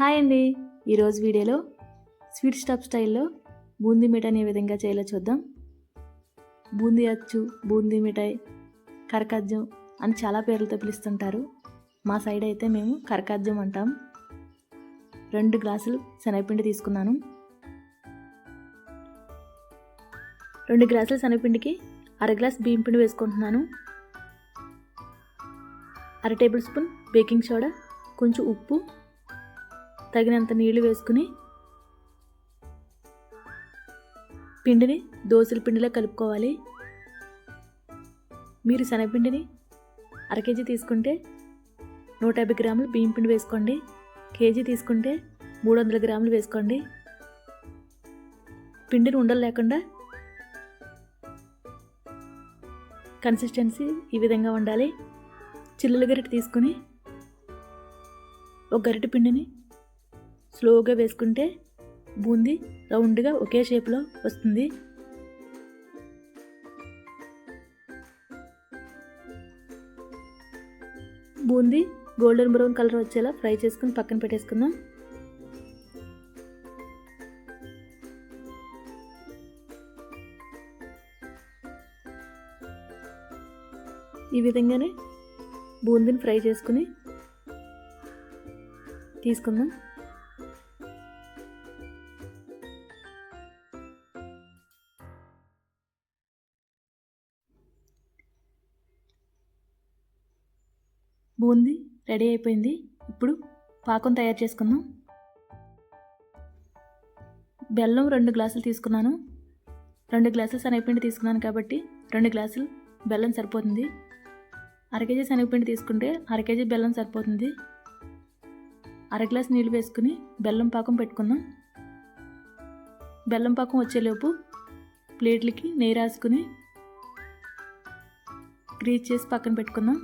Hi అండి. ఈరోజు వీడియోలో స్వీట్ స్టాప్ స్టైల్లో బూందీ మిఠాయిని ఏ విధంగా చేయాలో చూద్దాం. బూందీ అచ్చు బూందీ మిఠాయి కరకజ్జం అని చాలా పేర్లతో పిలుస్తుంటారు. మా సైడ్ అయితే మేము కరకజ్జం అంటాం. రెండు గ్లాసులు శనగపిండి తీసుకున్నాను. రెండు గ్లాసుల శనగపిండికి అర గ్లాస్ బియ్యం పిండి వేసుకుంటున్నాను. అర టేబుల్ స్పూన్ బేకింగ్ సోడా కొంచెం ఉప్పు తగినంత నీళ్ళు వేసుకుని పిండిని దోశల పిండిలో కలుపుకోవాలి. మీరు శనగపిండిని అర కేజీ తీసుకుంటే నూట యాభై గ్రాములు బియ్యం పిండి వేసుకోండి. కేజీ తీసుకుంటే మూడు వందల గ్రాములు వేసుకోండి. పిండిని ఉండలు లేకుండా కన్సిస్టెన్సీ ఈ విధంగా ఉండాలి. చిల్లుల గరిటె తీసుకుని ఒక గరిట పిండిని స్లోగా వేసుకుంటే బూందీ రౌండ్గా ఒకే షేప్లో వస్తుంది. బూందీ గోల్డెన్ బ్రౌన్ కలర్ వచ్చేలా ఫ్రై చేసుకుని పక్కన పెట్టేసుకుందాం. ఈ విధంగానే బూందీని ఫ్రై చేసుకుని తీసుకుందాం. బూంది రెడీ అయిపోయింది. ఇప్పుడు పాకం తయారు చేసుకుందాం. బెల్లం రెండు గ్లాసులు తీసుకున్నాను. రెండు గ్లాసులు శనగపిండి తీసుకున్నాను కాబట్టి రెండు గ్లాసులు బెల్లం సరిపోతుంది. అర కేజీ శనగపిండి తీసుకుంటే అర కేజీ బెల్లం సరిపోతుంది. అర గ్లాస్ నీళ్ళు వేసుకుని బెల్లం పాకం పెట్టుకుందాం. బెల్లం పాకం వచ్చేలోపు ప్లేట్లకి నెయ్యి రాసుకుని గ్రీజ్ చేసి పక్కన పెట్టుకుందాం.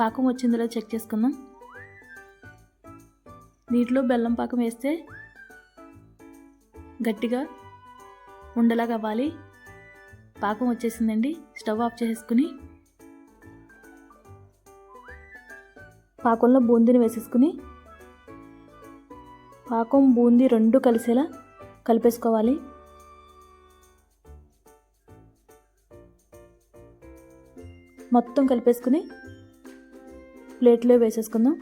పాకం వచ్చిందిలో చెక్ చేసుకుందాం. నీటిలో బెల్లం పాకం వేస్తే గట్టిగా ఉండలాగా అవ్వాలి. పాకం వచ్చేసిందండి. స్టవ్ ఆఫ్ చేసుకుని పాకంలో బూందీని వేసేసుకుని పాకం బూందీ రెండు కలిసేలా కలిపేసుకోవాలి. మొత్తం కలిపేసుకుని ప్లేట్లో వేసేసుకుందాం.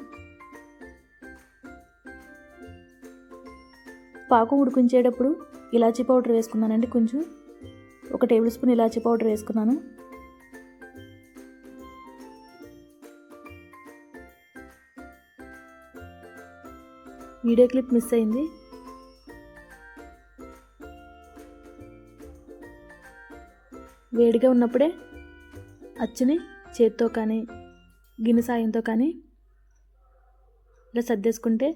పాకు ఉడికించేటప్పుడు ఇలాచీ పౌడర్ వేసుకున్నానండి కొంచెం. ఒక టేబుల్ స్పూన్ ఇలాచీ పౌడర్ వేసుకున్నాను. వీడియో క్లిప్ మిస్ అయింది. వేడిగా ఉన్నప్పుడే అచ్చుని చేత్తో కానీ గిన్నె సాయంతో కానీ ఇలా సర్దేసుకుంటే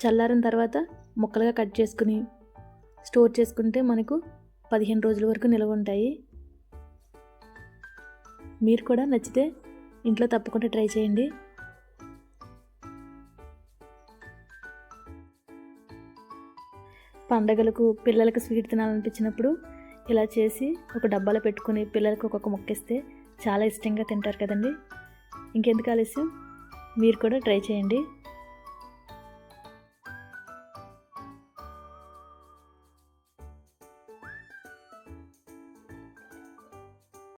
చల్లారిన తర్వాత ముక్కలుగా కట్ చేసుకుని స్టోర్ చేసుకుంటే మనకు పదిహేను రోజుల వరకు నిల్వ ఉంటాయి. మీరు కూడా నచ్చితే ఇంట్లో తప్పకుండా ట్రై చేయండి. పండగలకు పిల్లలకు స్వీట్ తినాలనిపించినప్పుడు ఇలా చేసి ఒక డబ్బాలో పెట్టుకుని పిల్లలకు ఒక్కొక్క మొక్కేస్తే చాలా ఇష్టంగా తింటారు కదండి. ఇంకెందుకు ఆలస్యం? మీరు కూడా ట్రై చేయండి.